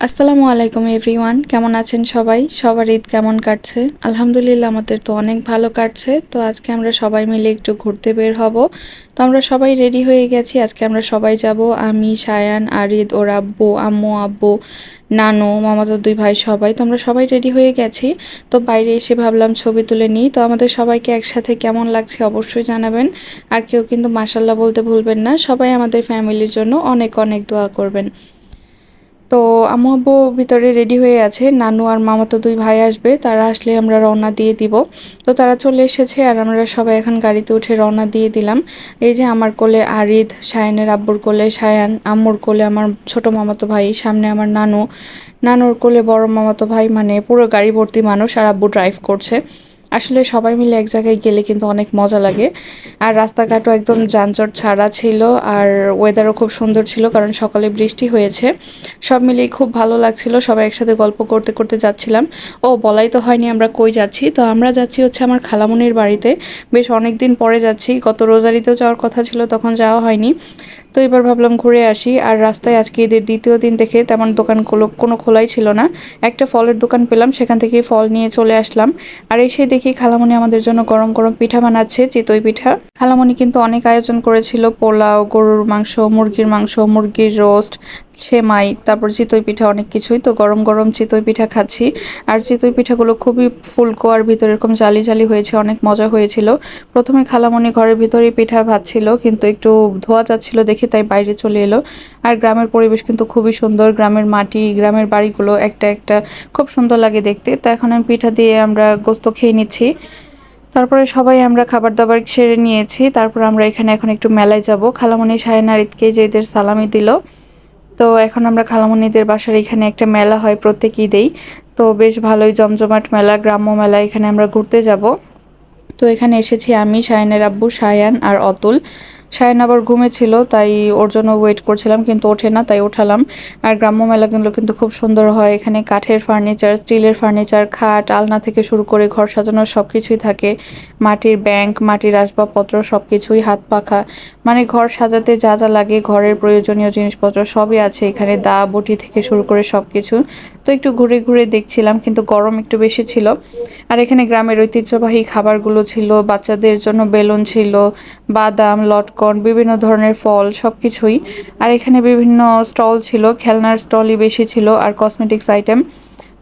আসসালামু আলাইকুম, এভরিওয়ান। কেমন আছেন সবাই? সবার ঈদ কেমন কাটছে? আলহামদুলিল্লাহ, আমাদের তো অনেক ভালো কাটছে। তো আজকে আমরা সবাই মিলে একটু ঘুরতে বের হব। তো আমরা সবাই রেডি হয়ে গেছি। আজকে আমরা সবাই যাব। আমি, সায়ান, আরিদ, ওর আব্বু, আম্মু, আব্বু, নানু, মামাতো দুই ভাই সবাই। তো আমরা সবাই রেডি হয়ে গেছি। তো বাইরে এসে ভাবলাম ছবি তুলে নিই। তো আমাদের সবাইকে একসাথে কেমন লাগছে অবশ্যই জানাবেন। আর কেউ কিন্তু মাসাল্লাহ বলতে ভুলবেন না। সবাই আমাদের ফ্যামিলির জন্য অনেক অনেক দোয়া করবেন। তো আম্মু আব্বু ভিতরে রেডি হয়ে আছে। নানু আর মামাতো দুই ভাই আসবে, তারা আসলে আমরা রওনা দিয়ে দিব। তো তারা চলে এসেছে আর আমরা সবাই এখন গাড়িতে উঠে রওনা দিয়ে দিলাম। এই যে আমার কোলে আরিদ সায়নের আব্বুর কোলে সায়ান আম্মুর কোলে আমার ছোট মামাতো ভাই, সামনে আমার নানু। নানুর কোলে বড় মামাতো ভাই মানে পুরো গাড়ি ভর্তি মানুষ আর আব্বু ড্রাইভ করছে। আসলে সবাই মিলে এক জায়গায় গেলে কিন্তু অনেক মজা লাগে। আর রাস্তাঘাটও একদম যানজট ছাড়া ছিল আর ওয়েদারও খুব সুন্দর ছিল কারণ সকালে বৃষ্টি হয়েছে। সব মিলিয়ে খুব ভালো লাগছিল। সবাই একসাথে গল্প করতে করতে যাচ্ছিলাম। ও, বলাই তো হয়নি আমরা কই যাচ্ছি। তো আমরা যাচ্ছি হচ্ছে আমার খালামনির বাড়িতে। বেশ অনেক দিন পরে যাচ্ছি। গত রোজারিতেও যাওয়ার কথা ছিল, তখন যাওয়া হয়নি। তো এবার ভাবলাম ঘুরে আসি। আর রাস্তায় আজকে এদের দ্বিতীয় দিন দেখে তেমন দোকান কোনো খোলাই ছিল না। একটা ফলের দোকান পেলাম, সেখান থেকে ফল নিয়ে চলে আসলাম। আর এসে দেখি খালামণি আমাদের জন্য গরম গরম পিঠা বানাচ্ছে, চিতই পিঠা। খালামণি কিন্তু অনেক আয়োজন করেছিল, পোলাও, গরুর মাংস, মুরগির মাংস, মুরগির রোস্ট সেমাই তারপর চিতই পিঠা অনেক কিছুই, তো গরম গরম চিতই পিঠা খাচ্ছি। আর চিতই পিঠাগুলো খুবই ফুলকো আর ভিতরে এরকম জালি জালি হয়েছে, অনেক মজা হয়েছিল। প্রথমে খালামণি ঘরের ভিতরেই পিঠা ভাজছিল কিন্তু একটু ধোয়া যাচ্ছিল দেখে তাই বাইরে চলে এলো। আর গ্রামের পরিবেশ কিন্তু খুবই সুন্দর, গ্রামের মাটি, গ্রামের বাড়িগুলো একটা একটা খুব সুন্দর লাগে দেখতে। তো এখন আমি পিঠা দিয়ে আমরা গোস্ত খেয়ে নিচ্ছি। তারপরে সবাই আমরা খাবার দাবার সেরে নিয়েছি, তারপর আমরা এখানে এখন একটু মেলায় যাব। খালামণি সায়নারিতকে যে এদের সালামি দিল। তো এখন আমরা খালামুনিদের বাসার এখানে একটা মেলা হয় প্রত্যেক ঈদেই। তো বেশ ভালোই জমজমাট মেলা, গ্রাম্য মেলা, এখানে আমরা ঘুরতে যাব। তো এখানে এসেছি আমি, সায়নের আব্বু, সায়ান আর অতুল। সায়ন আবার ঘুমেছিল, তাই ওর জন্য ওয়েট করছিলাম, কিন্তু ওঠে না, তাই ওঠালাম আর গ্রাম্য মেলাগুলো কিন্তু খুব সুন্দর হয়, এখানে কাঠের ফার্নিচার স্টিলের ফার্নিচার খাট, আলনা থেকে শুরু করে ঘর সাজানোর সব কিছুই থাকে। মাটির ব্যাংক মাটির আসবাবপত্র সব কিছুই হাত পাখা। মানে ঘর সাজাতে যা যা লাগে, ঘরের প্রয়োজনীয় জিনিসপত্র সবই আছে এখানে, দা, বটি থেকে শুরু করে সব কিছু তো একটু ঘুরে ঘুরে দেখছিলাম, কিন্তু গরম একটু বেশি ছিল। আর এখানে গ্রামের ঐতিহ্যবাহী খাবারগুলো ছিল, বাচ্চাদের জন্য বেলুন ছিল, বাদাম লটকন বিভিন্ন ধরনের ফল সব কিছুই আর এখানে বিভিন্ন স্টল ছিল, খেলনার স্টলই বেশি ছিল আর কসমেটিক্স আইটেম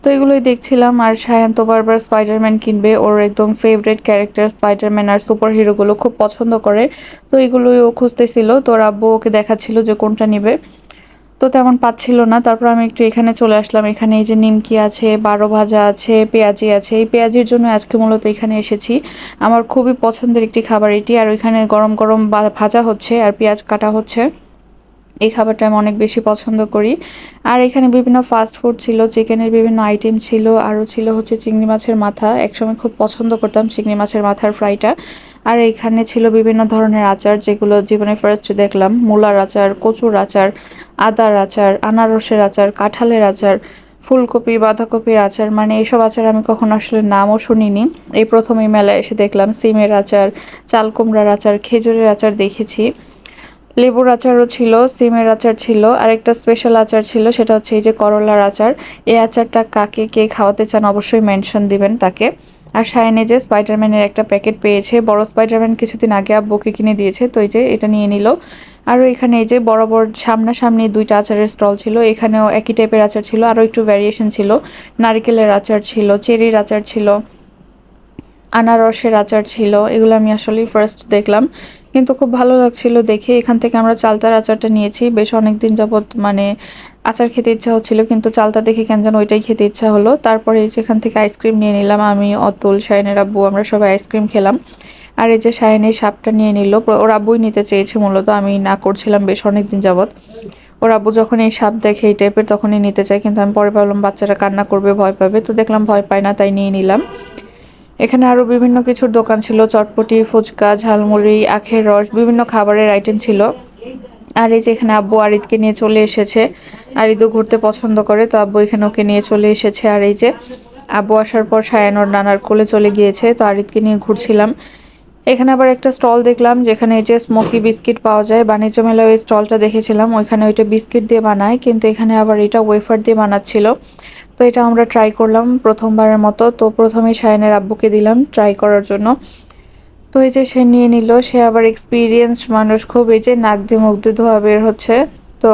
তো এগুলোই দেখছিলাম আর সায়ান তো বারবার স্পাইডারম্যান কিনবে, ওর একদম ফেভারেট ক্যারেক্টার স্পাইডারম্যান আর সুপার হিরোগুলো খুব পছন্দ করে। তো এগুলোই ও খুঁজতেছিল, তো আব্বু ওকে দেখাচ্ছিল যে কোনটা নিবে। তেমন পাচ্ছিল না। তারপর আমি একটু এখানে চলে আসলাম। এখানে এই যে নিমকি আছে, বারো ভাজা আছে, পেঁয়াজি আছে। এই পেঁয়াজির জন্য আজকে মূলত এখানে এসেছি। আমার খুবই পছন্দের একটি খাবার এটি। আর ওইখানে গরম গরম ভাজা হচ্ছে আর পেঁয়াজ কাটা হচ্ছে। এই খাবারটা আমি অনেক বেশি পছন্দ করি। আর এখানে বিভিন্ন ফাস্ট ফুড ছিল, চিকেনের বিভিন্ন আইটেম ছিল। আরও ছিল হচ্ছে চিংড়ি মাছের মাথা। একসময় খুব পছন্দ করতাম চিংড়ি মাছের মাথার ফ্রাইটা আর এখানে ছিল বিভিন্ন ধরনের আচার যেগুলো জীবনে ফার্স্ট দেখলাম। মূলার আচার, কচুর আচার, আদার আচার, আনারসের আচার, কাঁঠালের আচার, ফুলকপি, বাঁধাকপির আচার মানে এইসব আচার আমি কখনো আসলে নামও শুনিনি। এই প্রথম এই মেলায় এসে দেখলাম সিমের আচার, চাল কুমড়ার আচার, খেজুরের আচার দেখেছি। লেবুর আচারও ছিল, সিমের আচার ছিল আর একটা স্পেশাল আচার ছিল, সেটা হচ্ছে এই যে করলার আচার। এই আচারটা কাকে কে খাওয়াতে চান অবশ্যই মেনশন দিবেন তাকে। আর সায়নে যে স্পাইডারম্যানের একটা প্যাকেট পেয়েছে। বড় স্পাইডারম্যান কিছুদিন আগে আব্বুকে কিনে দিয়েছে, তো এই যে এটা নিয়ে নিল। আরও এখানে এই যে বরাবর সামনাসামনি দুইটা আচারের স্টল ছিল, এখানেও একই টাইপের আচার ছিল, আরও একটু ভ্যারিয়েশন ছিল। নারিকেলের আচার ছিল, চেরির আচার ছিল। আনারসের আচার ছিল, এগুলো আমি আসলে ফার্স্ট দেখলাম। কিন্তু খুব ভালো লাগছিল দেখে। এখান থেকে আমরা চালতার আচারটা নিয়েছি। বেশ অনেক দিন যাবৎ মানে আচার খেতে ইচ্ছা হচ্ছিল, কিন্তু চালতা দেখে কেন যেন ওইটাই খেতে ইচ্ছা হলো। তারপরে যেখান থেকে আইসক্রিম নিয়ে নিলাম আমি, অতুল শাইনের আব্বু, আমরা সবাই আইসক্রিম খেলাম। আর এই যে শাইনের সাপটা নিয়ে নিল ওর আব্বুই নিতে চেয়েছে মূলত, আমি না করছিলাম বেশ অনেক দিন যাবৎ। ওর আব্বু যখন এই সাপ দেখে এই টাইপের তখনই নিতে চাই কিন্তু আমি পরে ভাবলাম বাচ্চারা কান্না করবে, ভয় পাবে। তো দেখলাম ভয় পায় না, তাই নিয়ে নিলাম। এখানে আরও বিভিন্ন কিছুর দোকান ছিল, চটপটি, ফুচকা, ঝালমুড়ি, আখের রস, বিভিন্ন খাবারের আইটেম ছিল। আর এই যে এখানে আব্বু আরিদকে নিয়ে চলে এসেছে। আরিদও ঘুরতে পছন্দ করে, তো আব্বু এখানে ওকে নিয়ে চলে এসেছে। আর এই যে আব্বু আসার পর সায়ানোর নানার কোলে চলে গিয়েছে, তো আরিদকে নিয়ে ঘুরছিলাম। এখানে আবার একটা স্টল দেখলাম, যেখানে এই যে স্মোকি বিস্কিট পাওয়া যায়। বাণিজ্য মেলায় ওই স্টলটা দেখেছিলাম, ওইখানে ওইটা বিস্কিট দিয়ে বানায়, কিন্তু এখানে আবার এটা ওয়েফার দিয়ে বানাচ্ছিল। তো এটা আমরা ট্রাই করলাম প্রথমবারের মতো। তো প্রথমে শায়নের আব্বুকে দিলাম ট্রাই করার জন্য। তো এই যে সে নিয়ে নিল, সে আবার এক্সপিরিয়েন্স মানুষ খুব। এই যে নাক দিয়ে মুখ দিয়ে ধোয়া বের হচ্ছে। তো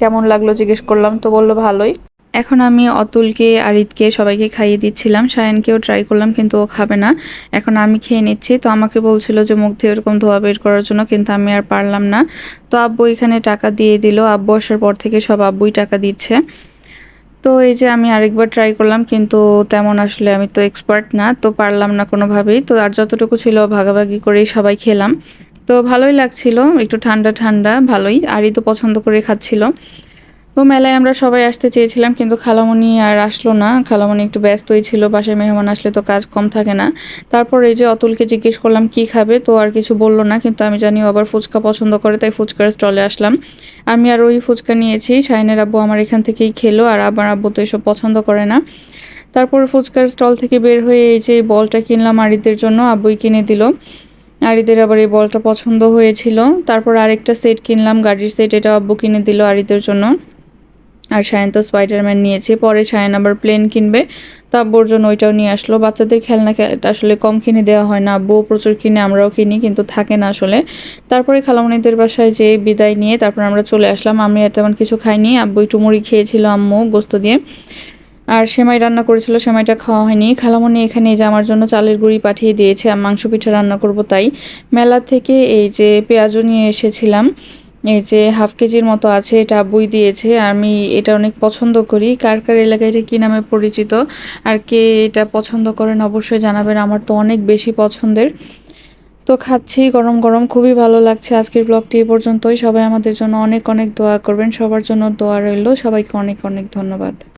কেমন লাগল জিজ্ঞেস করলাম, তো বলল ভালোই। এখন আমি অতুলকে আরিদকে সবাইকে খাইয়ে দিচ্ছিলাম। সায়নকেও ট্রাই করলাম, কিন্তু ও খাবে না। এখন আমি খেয়ে নিচ্ছি। তো আমাকে বলছিল যে মুখ দিয়ে এরকম ধোয়া বের করার জন্য, কিন্তু আমি আর পারলাম না। তো আব্বু এখানে টাকা দিয়ে দিল। আব্বু আসার পর থেকে সব আব্বুই টাকা দিচ্ছে। তো এই যে আমি আরেকবার ট্রাই করলাম, কিন্তু তেমন আসলে আমি তো এক্সপার্ট না, তো পারলাম না কোনোভাবেই। তো আর যতটুকু ছিল ভাগাভাগি করেই সবাই খেলাম। তো ভালোই লাগছিল, একটু ঠান্ডা ঠান্ডা, ভালোই। আরই তো পছন্দ করে খাচ্ছিল। তো মেলায় আমরা সবাই আসতে চেয়েছিলাম, কিন্তু খালামণি আর আসলো না। খালামণি একটু ব্যস্তই ছিল, বাসায় মেহমান আসলে তো কাজ কম থাকে না। তারপর এই যে অতুলকে জিজ্ঞেস করলাম, কি খাবে? তো আর কিছু বলল না, কিন্তু আমি জানি আবার ফুচকা পছন্দ করে, তাই ফুচকার স্টলে আসলাম। আমি আর ওই ফুচকা নিয়েছি শাইনের আব্বু আমার এখান থেকেই খেলো, আর আবার আব্বু তো এসব পছন্দ করে না। তারপর ফুচকার স্টল থেকে বের হয়ে এই যে বলটা কিনলাম আরিদের জন্য, আব্বুই কিনে দিল। আরিদের আবার এই বলটা পছন্দ হয়েছিল। তারপর আরেকটা সেট কিনলাম, গাড়ির সেট, এটা আব্বু কিনে দিল আরিদের জন্য। আর শায়ন তো স্পাইডারম্যান নিয়েছে, পরে শায়ন আবার প্লেন কিনবে। তো আব্বুর জন্য ওইটাও নিয়ে আসলো। বাচ্চাদের খেলনা আসলে কম কিনে দেওয়া হয় না। আব্বু প্রচুর কিনে, আমরাও কিনি, কিন্তু থাকে না আসলে। তারপরে খালামণিদের বাসায় যে বিদায় নিয়ে তারপর আমরা চলে আসলাম। আমি আর তেমন কিছু খাইনি। আব্বু একটু মুড়ি খেয়েছিল, আম্মু গোস্ত দিয়ে। আর সেমাই রান্না করেছিল, সেমাইটা খাওয়া হয়নি। খালামণি এখানে যে আমার জন্য চালের গুঁড়ি পাঠিয়ে দিয়েছে। আর মাংস পিঠা রান্না করব তাই। মেলা থেকে এই যে পেঁয়াজও নিয়ে এসেছিলাম। এই যে হাফ কেজির মতো আছে, এটা বই দিয়েছে, আমি এটা অনেক পছন্দ করি। কার কার এলাকায় এটা কী নামে পরিচিত? আর কে এটা পছন্দ করেন অবশ্যই জানাবেন, আমার তো অনেক বেশি পছন্দের। তো খাচ্ছি গরম গরম, খুবই ভালো লাগছে আজকের ব্লগটি এ পর্যন্তই। সবাই আমাদের জন্য অনেক অনেক দোয়া করবেন, সবার জন্য দোয়া রইল। সবাইকে অনেক অনেক ধন্যবাদ।